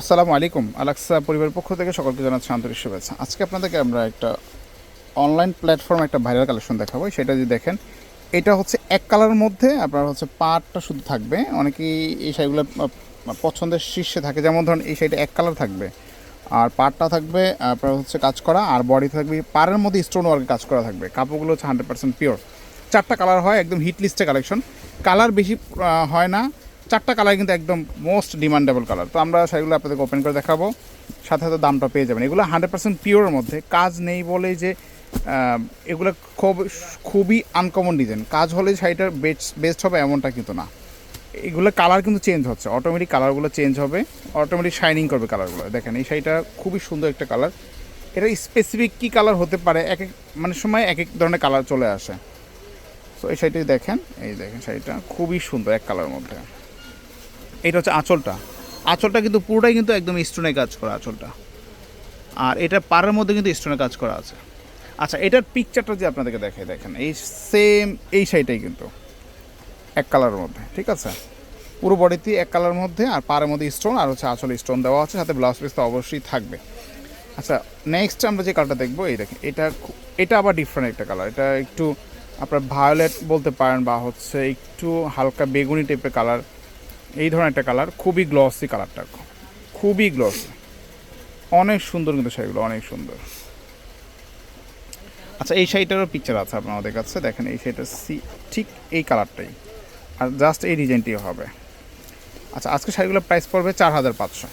আসসালামু আলাইকুম, আলাক্সা পরিবারের পক্ষ থেকে সকলকে জানাচ্ছি আন্তরিক শুভেচ্ছা। আজকে আপনাদেরকে আমরা একটা অনলাইন প্ল্যাটফর্মে একটা ভাইরাল কালেকশন দেখাবো। সেটা যদি দেখেন, এটা হচ্ছে এক কালারের মধ্যে আপনার হচ্ছে পাটটা শুধু থাকবে। অনেকেই এই শাড়িগুলো পছন্দের শীর্ষে থাকে। যেমন ধরুন, এই শাড়িটা এক কালার থাকবে। আর পাটটা থাকবে আপনার হচ্ছে কাজ করা, আর বডি থাকবে পাড়ের মধ্যে স্টোন ওয়ার্কে কাজ করা থাকবে। কাপড়গুলো হচ্ছে হান্ড্রেড পিওর চারটা কালার হয়, একদম হিট লিস্টে কালেকশন কালার বেশি হয় না। চারটা কালার কিন্তু একদম মোস্ট ডিমান্ডেবল কালার তো আমরা সেগুলো আপনাদেরকে ওপেন করে দেখাবো। সাথে সাথে দামটা পেয়ে যাবেন। এগুলো হান্ড্রেড পার্সেন্ট পিওরের মধ্যে। কাজ নেই বলে যে এগুলো খুব, খুবই আনকমন ডিজাইন কাজ হলে শাড়িটার বেস্ট বেস্ট হবে এমনটা কিন্তু না। এগুলো কালার কিন্তু চেঞ্জ হচ্ছে। অটোমেটিক কালারগুলো চেঞ্জ হবে। অটোমেটিক শাইনিং করবে কালারগুলো দেখেন, এই শাড়িটা খুবই সুন্দর একটা কালার এটা স্পেসিফিক কী কালার হতে পারে? এক এক মানে সময় এক এক ধরনের কালার চলে আসে। তো এই শাড়িটি দেখেন। এই দেখেন শাড়িটা। খুবই সুন্দর এক কালারের মধ্যে। এটা হচ্ছে আঁচলটা। আঁচলটা কিন্তু পুরোটাই কিন্তু একদম স্টোনে কাজ করা আঁচলটা। আর এটা পাড়ের মধ্যে কিন্তু স্টোনে কাজ করা আছে। আচ্ছা এটার পিকচারটা যে আপনাদেরকে দেখে দেখেন, এই সেম এই শাড়িটাই কিন্তু। এক কালারের মধ্যে, ঠিক আছে? পুরো বডিতে এক কালার মধ্যে আর পাড়ের মধ্যে স্টোন আর হচ্ছে আঁচলে স্টোন দেওয়া আছে, সাথে ব্লাউজ পিস তো অবশ্যই থাকবে। আচ্ছা নেক্সট আমরা যে কালারটা দেখব, এই দেখেন, এটা এটা আবার ডিফারেন্ট একটা কালার এটা একটু আপনার ভায়োলেট বলতে পারেন বা হচ্ছে একটু হালকা বেগুনি টাইপের কালার এই ধরনের একটা কালার খুবই গ্লসি কালারটা খুবই গ্লসি অনেক সুন্দর কিন্তু শাড়িগুলো, অনেক সুন্দর। আচ্ছা এই শাড়িটারও পিকচার আছে আপনাদের কাছে। দেখেন, এই শাড়িটা সি, ঠিক এই কালারটাই আর জাস্ট এই ডিজাইনটি হবে। আচ্ছা আজকে শাড়িগুলোর প্রাইস পড়বে চার হাজার পাঁচশো।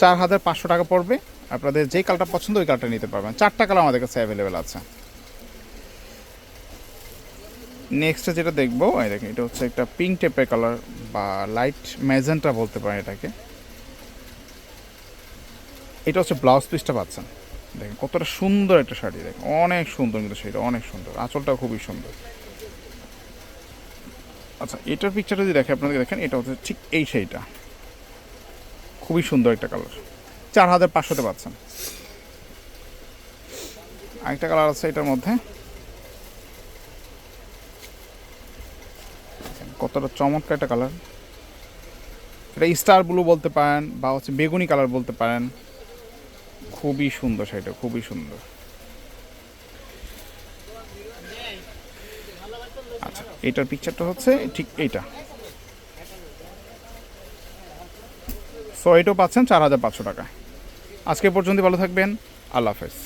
চার হাজার পাঁচশো টাকা পড়বে। আপনাদের যেই কালারটা পছন্দ, ওই কালারটা নিতে পারবেন। চারটা কালার আমাদের কাছে অ্যাভেলেবেল আছে। নেক্সটে যেটা দেখব, এই দেখেন, এটা হচ্ছে একটা পিঙ্ক টাইপের কালার বা লাইট ম্যাজেন্টা বলতে পারেন এটাকে। এটা হচ্ছে ব্লাউজ পিসটা পাচ্ছেন। দেখেন কতটা সুন্দর একটা শাড়ি, দেখেন অনেক সুন্দর কিন্তু শাড়িটা, অনেক সুন্দর। আঁচলটা খুবই সুন্দর। আচ্ছা এটার পিকচারটা যদি দেখে আপনাদের দেখেন, এটা হচ্ছে ঠিক এই শাড়িটা। খুবই সুন্দর একটা কালার চার হাজার পাঁচশোতে পাচ্ছেন। আরেকটা কালার আছে এটার মধ্যে। কতটা চমৎকার একটা কালার এটা স্টার ব্লু বলতে পারেন বা হচ্ছে বেগুনি কালার বলতে পারেন। খুবই সুন্দর সেটা খুবই সুন্দর। আচ্ছা এটার পিকচারটা হচ্ছে ঠিক এইটা। সো এটাও পাচ্ছেন চার হাজার পাঁচশো টাকা। আজকে পর্যন্ত ভালো থাকবেন। আল্লাহ হাফেজ।